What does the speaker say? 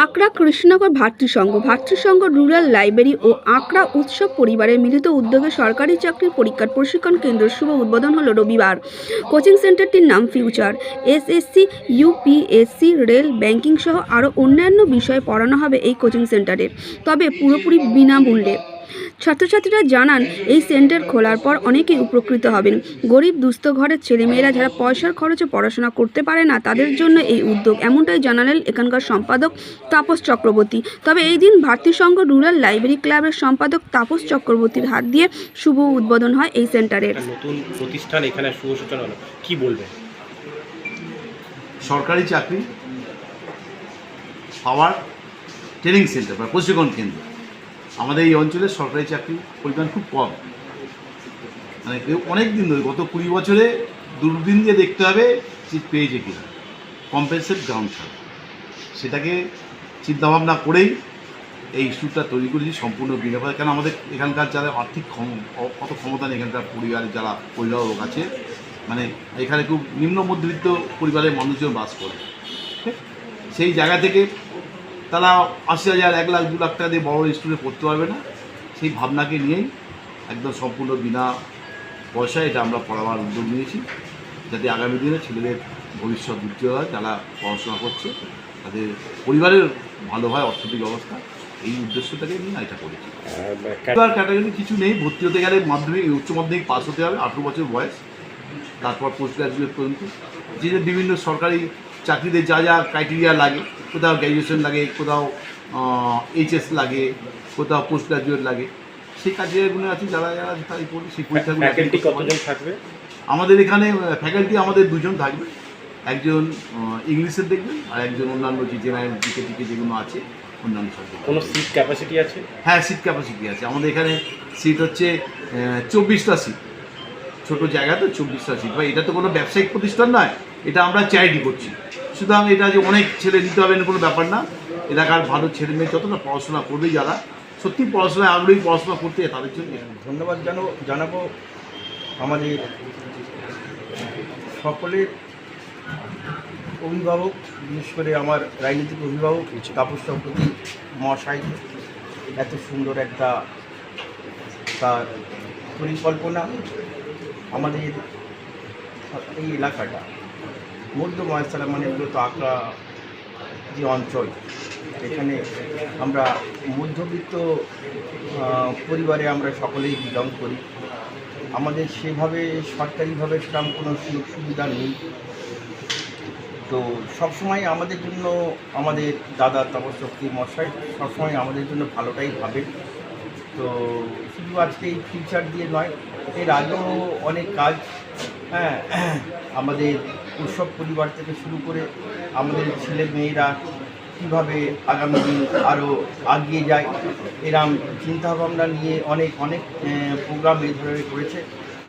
আকরা Krishnanagar Bhratrisangha. Bhratrisangha rural library ও আকরা উৎসব পরিবারের মিলিত উদ্যোগে সরকারি চাকরির পরীক্ষার প্রশিক্ষণ কেন্দ্রের শুভ উদ্বোধন হলো রবিবার। কোচিং সেন্টারটির নাম future. SSC, UPSC, rail, banking সহ আরও অন্যান্য বিষয়ে পড়ানো হবে এই কোচিং সেন্টারে। তবে পুরোপুরি বিনামূল্যে। ছাত্রছাত্রীরা জানান এই সেন্টার খোলার পর অনেকেই উপকৃত হবেন। গরিব দুস্থ ঘরের ছেলেমেয়েরা যারা পয়সার খরচে পড়াশোনা করতে পারে না তাদের জন্য এই উদ্যোগ। এমনটাই জানালেন এখানকার সম্পাদক তাপস চক্রবর্তী। তবে এই দিন ভাতৃসংঘ রুরাল লাইব্রেরি ক্লাবের সম্পাদক তাপস চক্রবর্তীর হাত দিয়ে শুভ উদ্বোধন হয় এই সেন্টারের নতুন প্রতিষ্ঠান এখানে শুভ সূচনা হলো। কি বলবেন? সরকারি চাকরি পাওয়ার ট্রেনিং সেন্টার বা প্রশিক্ষণ কেন্দ্র। আমাদের এই অঞ্চলে সরকারি চাকরি পরিমাণ খুব কম। মানে অনেক দিন ধরে, গত কুড়ি বছরে দূরবীন দিয়ে দেখতে হবে সিট পেয়েছে কিনা। কম্পেনসেট গ্রাউন্ড ছাড়া। সেটাকে চিন্তাভাবনা করেই এই ইস্যুটা তৈরি করেছি সম্পূর্ণ বিনাপায় কেন আমাদের এখানকার যারা আর্থিক ক্ষম- অত ক্ষমতা নেই এখানকার পরিবারের যারা অভিভাবক আছে মানে এখানে খুব নিম্ন মধ্যবিত্ত পরিবারের মানুষজন বাস করে? সেই জায়গা থেকে তারা আশি হাজার, এক লাখ, দু লাখ টাকা দিয়ে বড় স্কুলে পড়তে পারবে না। সেই ভাবনাকে নিয়েই একদম সম্পূর্ণ বিনা পয়সায় এটা আমরা পড়াবার উদ্যোগ নিয়েছি, যাতে আগামী দিনে ছেলেদের ভবিষ্যৎ উজ্জ্বল হয় যারা পড়াশোনা করছে, তাদের পরিবারের ভালো হয়, অর্থনৈতিক অবস্থা। এই উদ্দেশ্যটাকে নিয়ে এটা করেছি। এবার ক্যাটাগরি কিছু নেই, ভর্তি হতে গেলে মাধ্যমিক, উচ্চ মাধ্যমিক পাস হতে হবে, আঠেরো বছর বয়স, তারপর পোস্ট গ্রাজুয়েট পর্যন্ত। যে যে বিভিন্ন সরকারি চাকরিতে যা যা ক্রাইটেরিয়া লাগে কোথাও গ্র্যাজুয়েশন লাগে কোথাও এইচএস লাগে কোথাও পোস্ট গ্রাজুয়েট লাগে সেই ক্রাইটেরিয়াগুলো আছে যারা যারা তাই পড়ে সেই পরীক্ষাগুলো। থাকবে? আমাদের এখানে ফ্যাকাল্টি আমাদের দুজন থাকবে। একজন ইংলিশের দেখবেন আর একজন অন্যান্য যে জেনারেল জিকে টিকে যেগুলো আছে অন্যান্য সাবজেক্ট কোনো সিট ক্যাপাসিটি আছে? হ্যাঁ সিট ক্যাপাসিটি আছে। আমাদের এখানে সিট হচ্ছে চব্বিশটা সিট ছোট জায়গা তো চব্বিশটা সিট বা এটা তো কোনো ব্যবসায়িক প্রতিষ্ঠান নয়, এটা আমরা চ্যারিটি করছি। সুতরাং এটা যে অনেক ছেলে দিতে হবে না কোনো ব্যাপার না। এলাকার ভালো ছেলে মেয়ে যতটা পড়াশোনা করবে যারা, সত্যি পড়াশোনায় আগ্রহী পড়াশোনা করতে তাদের জন্য ধন্যবাদ জানো জানাব আমাদের সকলের অভিভাবক, বিশেষ করে আমার রাজনৈতিক অভিভাবক তাপস চক্রবর্তী মহাশয়। এত সুন্দর একটা তার পরিকল্পনা। আমাদের এই এলাকাটা মধ্য মহেশতলা মানে মূলত আঁকড়া যে অঞ্চল, এখানে আমরা মধ্যবিত্ত পরিবারে আমরা সকলেই বিলং করি। আমাদের সেভাবে সরকারিভাবে সেরকম কোনো সুযোগ সুবিধা নেই। তো সবসময় আমাদের জন্য আমাদের দাদা তপশক্তি মশাই সবসময় আমাদের জন্য ভালোটাই ভাবেন। তো শুধু আজকে এই ফিউচার দিয়ে নয় এর আগেও অনেক কাজ হ্যাঁ আমাদের উৎসব পরিবার থেকে শুরু করে আমাদের ছেলে মেয়েরা কীভাবে আগামী দিন আরও আগিয়ে যায়, এরম চিন্তাভাবনা নিয়ে অনেক অনেক প্রোগ্রাম এই ধরনের করেছে।